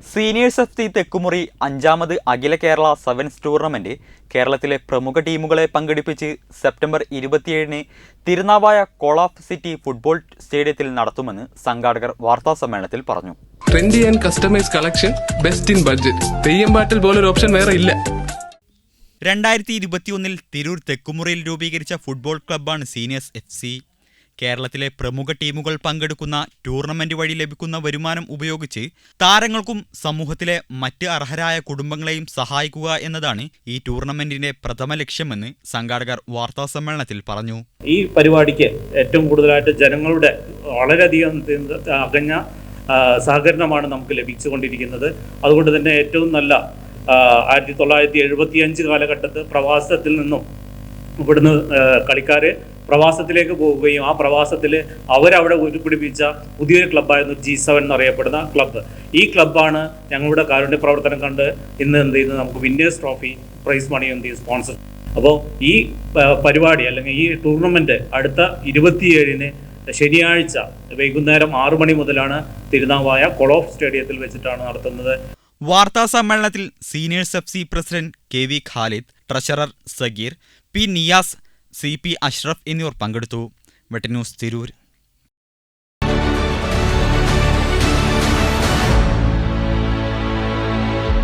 Seniors F C Thekkumuri അഞ്ചാമത് അഖില Kerala sevens tournament കേരളത്തിലെ പ്രമുഖ ടീമുകളെ പങ്കെടുപ്പിച്ച് സെപ്റ്റംബർ ഇരുപത്തിയേഴിന് തിരുനാവായ കോളാഫ് സിറ്റി ഫുട്ബോൾ സ്റ്റേഡിയത്തിൽ നടത്തുമെന്ന് സംഘാടകർ വാർത്താ സമ്മേളനത്തിൽ പറഞ്ഞു. Trendy and customise collection best in budget Theyyam പാട്ടിൽ പോലൊരു ഓപ്ഷൻ വേറെ ഇല്ല. രണ്ടായിരത്തി ഇരുപത്തിയൊന്നിൽ തിരൂർ തെക്കുമുറിയിൽ രൂപീകരിച്ച ഫുട്ബോൾ ക്ലബ്ബാണ് സീനിയേഴ്സ് എഫ് സി കേരളത്തിലെ പ്രമുഖ ടീമുകൾ പങ്കെടുക്കുന്ന ടൂർണമെന്റ് വഴി ലഭിക്കുന്ന വരുമാനം ഉപയോഗിച്ച് താരങ്ങൾക്കും സമൂഹത്തിലെ മറ്റ് അർഹരായ കുടുംബങ്ങളെയും സഹായിക്കുക എന്നതാണ് ഈ ടൂർണമെന്റിന്റെ പ്രഥമ ലക്ഷ്യമെന്ന് സംഘാടകർ വാർത്താ സമ്മേളനത്തിൽ പറഞ്ഞു. ഈ പരിപാടിക്ക് ഏറ്റവും കൂടുതലായിട്ട് ജനങ്ങളുടെ വളരെയധികം അകഞ്ഞ സഹകരണമാണ് നമുക്ക് ലഭിച്ചുകൊണ്ടിരിക്കുന്നത്. അതുകൊണ്ട് തന്നെ ഏറ്റവും നല്ല ആയിരത്തി തൊള്ളായിരത്തി എഴുപത്തി അഞ്ച് കാലഘട്ടത്ത് പ്രവാസത്തിൽ നിന്നും ഇവിടുന്ന് കളിക്കാർ പ്രവാസത്തിലേക്ക് പോവുകയും ആ പ്രവാസത്തിൽ അവരവിടെ ഉരുപിടിപ്പിച്ച പുതിയൊരു ക്ലബ്ബായിരുന്നു ജി സെവൻ എന്നറിയപ്പെടുന്ന ക്ലബ്ബ് ഈ ക്ലബ്ബാണ് ഞങ്ങളുടെ കാരുണ്യ പ്രവർത്തനം കണ്ട് ഇന്ന് എന്ത് ചെയ്യുന്നത് നമുക്ക് വിന്നേഴ്സ് ട്രോഫി പ്രൈസ് മണി എന്ത് ചെയ്യും? സ്പോൺസർ. അപ്പോൾ ഈ പരിപാടി അല്ലെങ്കിൽ ഈ ടൂർണമെന്റ് അടുത്ത ഇരുപത്തിയേഴിന് ശനിയാഴ്ച വൈകുന്നേരം ആറു മണി മുതലാണ് തിരുനാവായ കൊളോഫ് സ്റ്റേഡിയത്തിൽ വെച്ചിട്ടാണ് നടത്തുന്നത്. വാർത്താ സമ്മേളനത്തിൽ seniors F C president K V Khalid treasurer Sageer P Niyas C P Ashraf എന്നിവർ പങ്കെടുത്തു. വെട്ടന്യൂസ് തിരൂർ.